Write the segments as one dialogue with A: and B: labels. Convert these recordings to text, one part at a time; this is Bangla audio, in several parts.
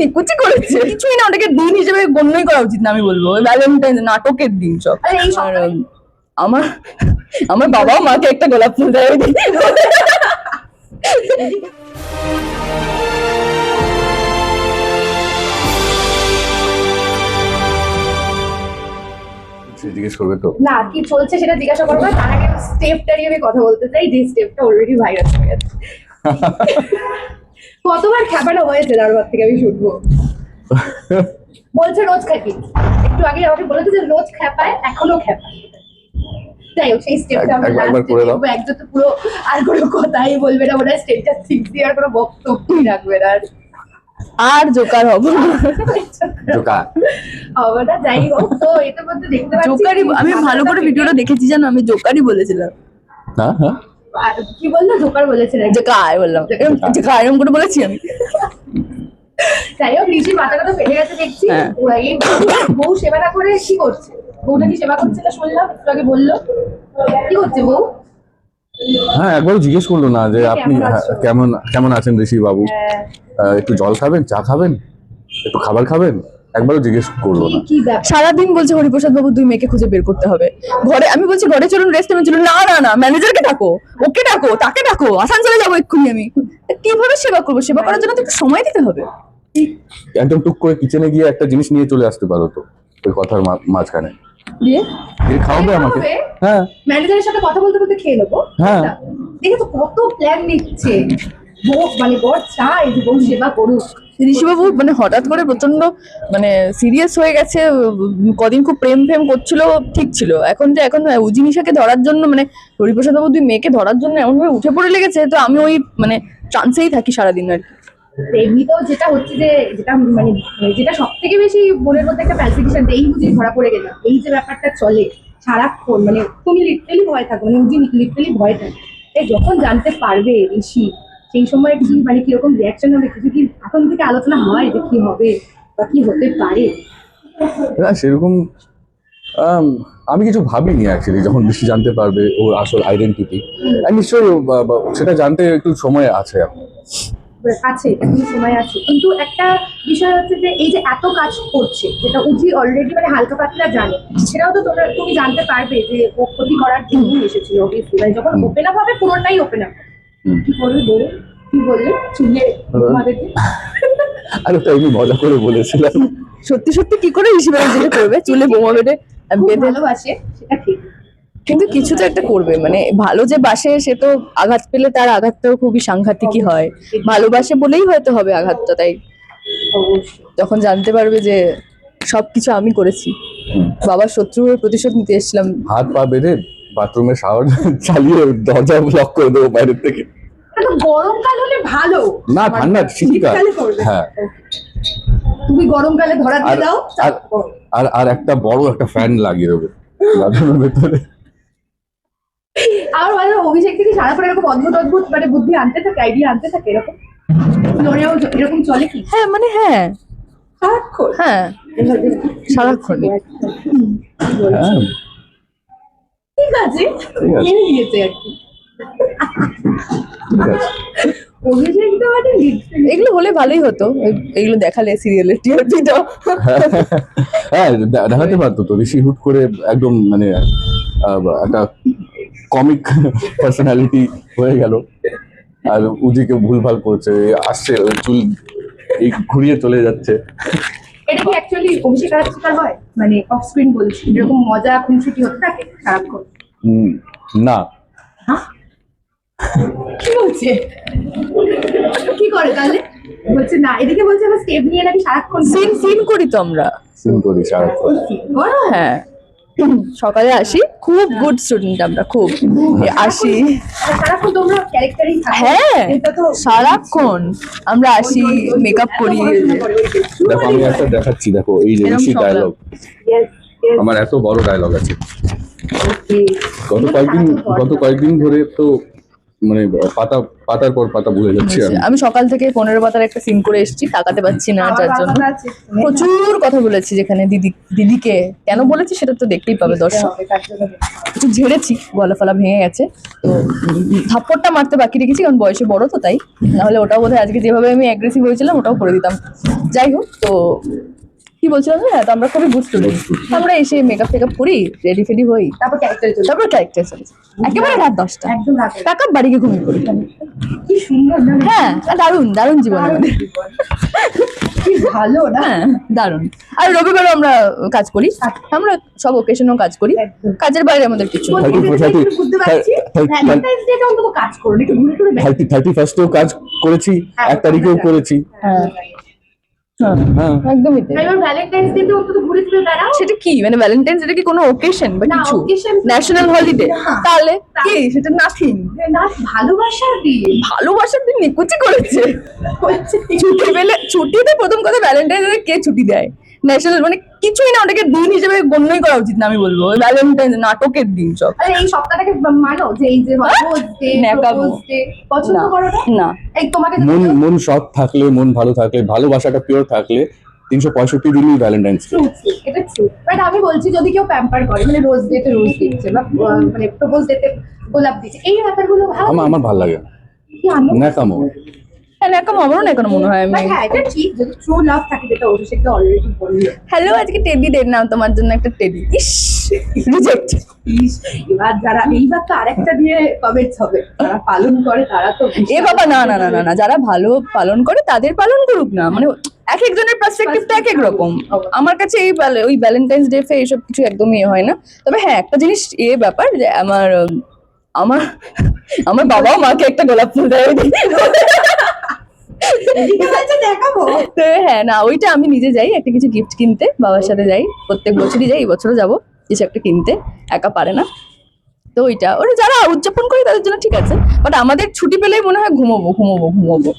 A: নিকুচি করেছে। কিছুই না ওটাকে দিন হিসেবে গণ্যই করা উচিত না আমি বলব। ভ্যালেন্টাইন নাটকের দিন সব। আমার আমার বাবাও মাকে একটা গোলাপ ফুল দেয়।
B: জিজ্ঞেস করবে তো?
C: না কি চলছে সেটা জিজ্ঞাসা করব তার আগে স্টেপটা নিয়ে আমি কথা বলতে চাই। যে স্টেপটা অলরেডি ভাইরাস হয়ে গেছে। কতবার খ্যাপানো হয়েছে তারপর থেকে আমি শুনব? বলছে রোজ খ্যাপি। একটু আগে আমাকে বলেছে যে রোজ খ্যাপায় এখনও খ্যাপায়। যাই হোক সেই স্টেপটা আমরা
B: একবার- একবার
C: লাস্টে
B: করে দাও।
C: দেখব একজন তো পুরো আর কোনো কথাই বলবে না মনে হয় স্টেপটা সিক্স দিয়ে আর কোনো বক্তব্যই রাখবে না আর।
A: আর জোকার হব
C: না। যাই হোক তো মধ্যে দেখতে পাচ্ছি
A: জোকারই আমি ভালো করে ভিডিওটা দেখেছি জানো আমি জোকারই বলেছিলাম।
B: হ্যাঁ হ্যাঁ?
C: কি বলল? জোকার বলেছিলেন।
A: জোকার বললাম। জোকার। এরম করে বলেছি আমি।
C: যাই হোক ঋষির মাথাটা তো ফেটে গেছে দেখছি।
A: হ্যাঁ।
C: বউ সেবা না করে কি করছে। বউটা কি সেবা করছে? না শুনলাম একটু আগে বলল। কি করছে বউ?
B: হ্যাঁ একবারও জিজ্ঞেস করল না যে আপনি
C: কেমন
B: হ্যাঁ, কেমন কেমন আছেন ঋষি বাবু
C: হ্যাঁ,
B: একটু জল খাবেন? চা খাবেন? একটু খাবার খাবেন? একবারও জিজ্ঞেস করল না।
A: সারাদিন বলছে হরিপ্রসাদ বাবু দুই মেয়েকে খুঁজে বের করতে হবে। ঘরে আমি বলছি ঘরে চলুন রেস্টুরেন্ট চলুন। না না না ম্যানেজারকে ডাকো ওকে ডাকো তাকে ডাকো আসানসোলে যাব এক্ষুনি আমি। কীভাবে সেবা করব? সেবা করার জন্য তো একটু সময় দিতে হবে।
B: একদম টুক করে কিচেনে গিয়ে একটা জিনিস নিয়ে চলে আসতে পারো তো ওই কথার মাঝখানে।
A: দিয়ে?
B: খাওয়াবে আমাকে? হ্যাঁ।
C: ম্যানেজারের সাথে কথা বলতে বলতে খেয়ে নেব?
B: হ্যাঁ।
C: দেখে তো কত প্ল্যান নিচ্ছে। মানে বর চায় বউ সেবা করুক।
A: ঋষিবাবু মানে হঠাৎ করে প্রচণ্ড মানে সিরিয়াস হয়ে গেছে, কদিন খুব প্রেম ফেম করছিল, ঠিক ছিল। এখন যে এখন উজিনিশাকে ধরার জন্য মানে হরিপ্রসাদ বাবু দুই মেয়েকে ধরার জন্য এমনভাবে উঠে পড়ে লেগেছে, তো আমি ওই মানে চান্সেই থাকি সারাদিন আর কি।
C: এমনিতেও যেটা হচ্ছে যে, যেটা মানে যেটা সব থেকে বেশি মনের মধ্যে একটা ফ্যাসিলিটেশন এই বুঝি ধরা পড়ে গেলাম এই যে ব্যাপারটা চলে, সারাক্ষণ মানে তুমি লিটারেলি ভয় থাকো মানে উজি লিটারেলি ভয় থাকে। যখন জানতে পারবে ঋষি, সেই সময় কি মানে কীরকম রিয়াকশন হবে, কিছু কি এখন থেকে আলোচনা হয় যে কি হবে বা কি হতে পারে।
B: না সেরকম আম, কিছু ভাবিনি অ্যাকচুয়ালি যখন বেশি জানতে পারবে ওর আসল আইডেন্টিটি নিশ্চয়ই সেটা জানতে একটু সময় আছে এখন।
C: আছে এখনও সময় আছে। কিন্তু একটা বিষয় হচ্ছে যে এই যে এত কাজ করছে যেটা উজি অলরেডি মানে হালকা পাতলা জানে সেটাও তো তোমরা তুমি জানতে পারবে যে ও ক্ষতি করার জন্যই এসেছিল obviously। মানে যখন। ওপেন আপ হবে পুরোটাই ওপেন আপ। কি করবে বলে কি বললে? চুলে তোমাদেরকে
B: আর আমি মজা করে বলেছিলাম।
A: সত্যি সত্যি কি করে ঋষিবাবু যেটা করবে? চুলে বোমা বেঁধে বেঁধে
C: ভালোবাসে সেটা ঠিক।
A: কিন্তু কিছু তো একটা করবে মানে ভালো যে বাসে সে তো আঘাত পেলে তার আঘাতটাও খুবই সাংঘাতিকই হয়। ভালোবাসে বলেই হয়তো হবে আঘাতটা তাই। যখন জানতে পারবে যে সবকিছু আমি করেছি। বাবার শত্রুর প্রতিশোধ নিতে এসেছিলাম।
B: হাত পা বেঁধে বাথরুমে শাওয়ার চালিয়ে দরজা ব্লক করে দেবো বাইরের থেকে।
C: গরমকাল হলে ভালো।
B: না ঠান্ডা শীতকাল। হ্যাঁ।
C: তুমি গরমকালে ধরা দিয়ে
B: আর
C: দাও
B: আর- আর আর একটা বড় একটা ফ্যান লাগিয়ে দেবো। বাথরুমের ভেতরে।
C: আমার মনে অভিষেক থেকে সারাক্ষণ এরকম অদ্ভুত অদ্ভুত মানে বুদ্ধি আনতে থাকে আইডিয়া আনতে থাকে এরকম। এরকম চলে কি?
A: হ্যাঁ মানে হ্যাঁ।
C: সারাক্ষণ?
A: হ্যাঁ। সারাক্ষণ।
B: হ্যাঁ
C: ঠিক আছে।
B: ঠিক আছে।
C: নিয়েছে আর কি। মানে
A: এগুলো হলে ভালোই হতো। এগুলো দেখালে সিরিয়ালের টিআরপিটা
B: হ্যাঁ দেখাতে পারতো তো। ঋষি হুট করে একদম মানে একটা কমিক পার্সোনালিটি হয়ে গেল। আর উজিকে ভুলভাল করছে। আসছে চুল এই ঘুরিয়ে চলে যাচ্ছে।
C: এটা কি অ্যাকচুয়ালি অভিষেক হয়? মানে অফ স্ক্রিন বলছি। এরকম মজা খুনসুটি হতে থাকে সারাক্ষণ
B: না।
C: কি বলছে? কি করে তাহলে? বলছে না এদিকে বলছে আবার স্টেপ নিয়ে নাকি সারাক্ষণ
A: সিন সিন করি তো আমরা।
B: সিন করি সারাক্ষণ।
A: হ্যাঁ। সকালে আসি। খুব গুড স্টুডেন্ট আমরা খুব। আসি। হ্যাঁ সারাক্ষণ। আমরা আসি মেকআপ করি
B: দেখো আমি একটা দেখাচ্ছি দেখো এই যে ঋষি ডায়লগ আমার এত বড় ডায়লগ আছে। গত কয়েকদিন গত কয়েকদিন ধরে তো মানে পাতা পাতার পর পাতা ভুলে যাচ্ছি আমি
A: সকাল থেকে পনেরো পাতার একটা সিন করে এসেছি তাকাতে পাচ্ছি না যার জন্য। প্রচুর কথা বলেছি যেখানে দিদি দিদিকে। কেন বলেছি সেটা তো দেখতেই পাবে দর্শক। একটু ঝেড়েছি গলা ফলা ভেঙে গেছে। তো থাপ্পড়টা মারতে বাকি রেখেছি কারণ বয়সে বড় তো তাই। নাহলে ওটাও বোধহয় আজকে যেভাবে আমি অ্যাগ্রেসিভ হয়েছিলাম ওটাও করে দিতাম। যাই হোক তো কি বলছিলাম না হ্যাঁ তো আমরা খুবই বুঝতে পারি। আমরা এসে মেকআপ টেকআপ করি রেডি ফেডি হই।
C: তারপর ক্যারেক্টারে চলে
A: তারপর ক্যারেক্টার চলেছে একেবারে রাত দশটা।
C: একদম রাতে।
A: বাড়ি গিয়ে ঘুমিয়ে পড়ি।
C: কি সুন্দর
A: হ্যাঁ দারুণ দারুণ জীবন। আমাদের
C: কি ভালো না?
A: হ্যাঁ দারুণ। আর রবিবারও আমরা কাজ করি। আমরা সব ওকেশনেও কাজ করি। কাজের বাইরে আমাদের কিছু
C: কাজ।
B: থার্টি ফার্স্টেও করেছি এক তারিখেও করেছি।
A: হ্যাঁ হ্যাঁ
B: হ্যাঁ।
A: একদমই তাই।
C: এবার ভ্যালেন্টাইন্স ডেতে অন্তত ঘুরে ঘুরে বেড়াও।
A: সেটা কি? মানে ভ্যালেন্টাইন্স এটা কি কোনো ওকেশন বা কিছু? ন্যাশনাল হলিডে তাহলে কি? সেটা নাথিং
C: ভালোবাসার দিন।
A: ভালোবাসার দিন নিকুচি করেছে।
C: হচ্ছে
A: ছুটি পেলে ছুটিতে প্রথম কথা ভ্যালেন্টাইন্স ডে কে ছুটি দেয়? ন্যাশনাল মানে কিছুই না ওটাকে দিন হিসেবে গণ্যই করা উচিত না আমি বলব। ভ্যালেন্টাইন নাটকের দিন সব।
C: আরে এই সপ্তাহটাকে মানো যে এই যে ডে ডে পছন্দ
A: না।
C: করো না? এই তোমাকে
B: মন মন সৎ থাকলে মন ভালো থাকলে ভালোবাসাটা পিওর থাকলে তিনশো পঁয়ষট্টি দিনই ভ্যালেন্টাইন্স ডে
C: এটা ট্রু বাট আমি বলছি যদি কেউ প্যাম্পার করে মানে রোজ ডেতে রোজ দিচ্ছে বা মানে প্রপোজ ডেতে গোলাপ দিচ্ছে এই ব্যাপারগুলো ভালো
B: আমার আমার ভালো লাগে না।
C: কি আনন্দ?
B: ন্যাকামো।
A: হ্যাঁ এরকম আমারও না মনে হয় আমি
C: হ্যাঁ
A: হ্যালো আজকে টেডি তোমার জন্য একটা টেডি ইস রিজেক্ট
C: এবার যারা এইবার তো আরেকটা দিয়ে কমেন্টস হবে। যারা পালন করে তারা তো
A: এ বাবা না না না না যারা ভালো পালন করে তাদের পালন করুক না। মানে এক একজনের পার্সপেক্টিভটা এক এক রকম। আমার কাছে এই ওই ভ্যালেন্টাইন্স ডে ফে এসব কিছু একদমই ইয়ে হয় না। তবে হ্যাঁ একটা জিনিস এ ব্যাপার যে আমার আমার আমার বাবাও মাকে একটা গোলাপ ফুল দেয় ওই দিন।
C: এদিকে বলছে দেখাবো
A: হ্যাঁ না, ওইটা আমি নিজে যাই, একটা কিছু গিফট কিনতে, বাবার সাথে যাই, প্রত্যেক বছরই যাই, এই বছরও যাব, কিছু একটা কিনতে, একা পারে না। তো ওইটা, ওরা যারা উদযাপন করে তাদের জন্য ঠিক আছে বাট আমাদের ছুটি পেলেই মনে হয় ঘুমোবো ঘুমোবো ঘুমোবো।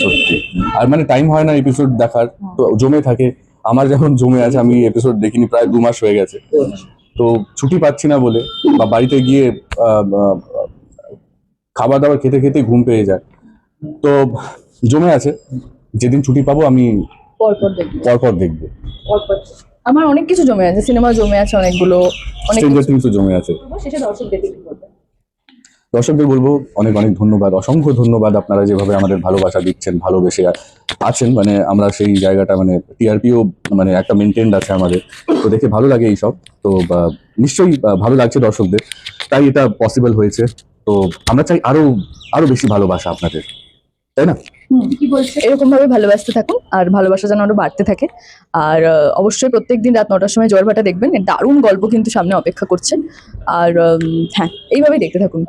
B: সত্যি। আর মানে টাইম হয় না এপিসোড দেখার, তো জমে থাকে। আমার যখন জমে আছে, আমি এপিসোড দেখিনি, প্রায় দু মাস হয়ে গেছে। তো ছুটি পাচ্ছি না বলে, বা বাড়িতে গিয়ে খাবার দাবার খেতে খেতে ঘুম পেয়ে যায়। তো জমে আছে। যেদিন ছুটি পাবো আমি
A: পরপর দেখব।
B: পরপর দেখব।
A: আমার অনেক কিছু জমে আছে সিনেমা জমে আছে অনেকগুলো অনেক কিছু।
B: জমে আছে।
C: শেষে দর্শকদের
B: দর্শকদের বলব অনেক অনেক ধন্যবাদ অসংখ্য ধন্যবাদ আপনারা যেভাবে আমাদের ভালোবাসা দিচ্ছেন ভালোবেসে আছেন মানে আমরা সেই জায়গাটা মানে টিআরপিও মানে একটা মেনটেন্ড আছে আমাদের। তো দেখে ভালো লাগে এইসব। তো নিশ্চয়ই ভালো লাগছে দর্শকদের। তাই এটা পসিবল হয়েছে। তো আমরা চাই আরও আরও বেশি ভালোবাসা আপনাদের। তাই না?
A: এরকম ভাবে ভালোবাসতে থাকুন আর ভালোবাসা যেন আরও বাড়তে থাকে। আর অবশ্যই প্রত্যেক দিন রাত নটার সময় জোয়ার ভাটা দেখবেন দারুণ গল্প কিন্তু সামনে অপেক্ষা করছে। আর হ্যাঁ এইভাবেই দেখতে থাকুন।